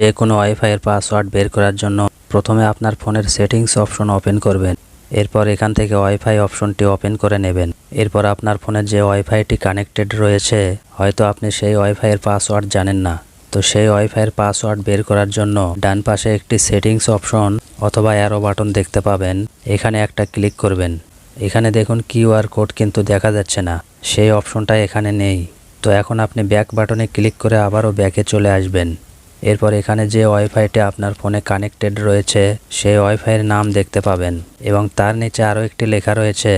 যে কোনো ওয়াইফাইয়ের পাসওয়ার্ড বের করার জন্য প্রথমে আপনার ফোনের সেটিংস অপশন ওপেন করবেন। এরপর এখান থেকে ওয়াইফাই অপশনটি ওপেন করে নেবেন। এরপর আপনার ফোনের যে ওয়াইফাইটি কানেক্টেড রয়েছে, হয়তো আপনি সেই ওয়াইফাইয়ের পাসওয়ার্ড জানেন না। তো সেই ওয়াইফাইয়ের পাসওয়ার্ড বের করার জন্য ডান পাশে একটি সেটিংস অপশন অথবা অ্যারো বাটন দেখতে পাবেন। এখানে একটা ক্লিক করবেন। এখানে দেখুন কিউআর কোড কিন্তু দেখা যাচ্ছে না। সেই অপশনটা এখানে নেই। তো এখন আপনি ব্যাক বাটনে ক্লিক করে আবারও ব্যাকে চলে আসবেন। এরপর এখানে যে ওয়াইফাইটি আপনার ফোনে কানেক্টেড রয়েছে, সেই ওয়াইফাইয়ের নাম দেখতে পাবেন এবং তার নিচে আরও একটি লেখা রয়েছে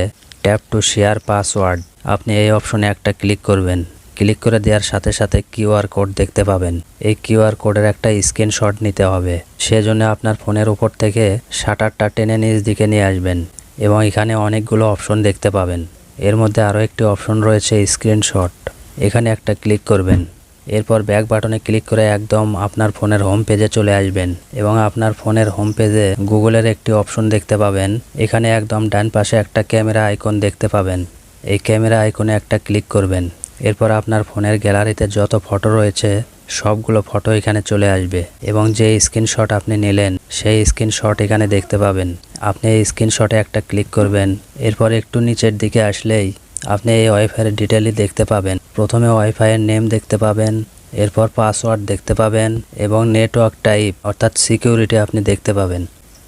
ট্যাপ টু শেয়ার পাসওয়ার্ড আপনি এই অপশনে একটা ক্লিক করবেন। ক্লিক করে দেওয়ার সাথে সাথে কিউআর কোড দেখতে পাবেন। এই কিউআর কোডের একটা স্ক্রিনশট নিতে হবে। সেজন্য আপনার ফোনের উপর থেকে শাটারটা টেনে নিচ দিকে নিয়ে আসবেন এবং এখানে অনেকগুলো অপশন দেখতে পাবেন। এর মধ্যে আরও একটি অপশন রয়েছে স্ক্রিনশট। এখানে একটা ক্লিক করবেন। এরপর ব্যাক বাটনে ক্লিক করে একদম আপনার ফোনের হোম পেজে চলে আসবেন এবং আপনার ফোনের হোম পেজে গুগলের একটি অপশন দেখতে পাবেন। এখানে একদম ডান পাশে একটা ক্যামেরা আইকন দেখতে পাবেন। এই ক্যামেরা আইকনে একটা ক্লিক করবেন। এরপর আপনার ফোনের গ্যালারিতে যত ফটো রয়েছে, সবগুলো ফটো এখানে চলে আসবে এবং যে স্ক্রিনশট আপনি নিলেন, সেই স্ক্রিনশট এখানে দেখতে পাবেন। আপনি এই স্ক্রিনশটে একটা ক্লিক করবেন। এরপর একটু নিচের দিকে আসলেই আপনি এই ওয়াইফাইয়ের ডিটেলই দেখতে পাবেন। প্রথমে ওয়াইফাইয়ের নেম দেখতে পাবেন, এরপর পাসওয়ার্ড দেখতে পাবেন এবং নেটওয়ার্ক টাইপ অর্থাৎ সিকিউরিটি আপনি দেখতে পাবেন।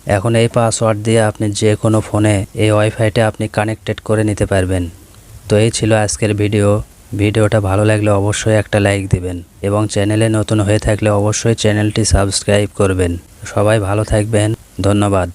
এখন এই পাসওয়ার্ড দিয়ে আপনি যে কোনো ফোনে এই ওয়াইফাইটা আপনি কানেক্টেড করে নিতে পারবেন। তো এই ছিল আজকের ভিডিও ভিডিওটা ভালো লাগলে অবশ্যই একটা লাইক দিবেন এবং চ্যানেলে নতুন হয়ে থাকলে অবশ্যই চ্যানেলটি সাবস্ক্রাইব করবেন। সবাই ভালো থাকবেন। ধন্যবাদ।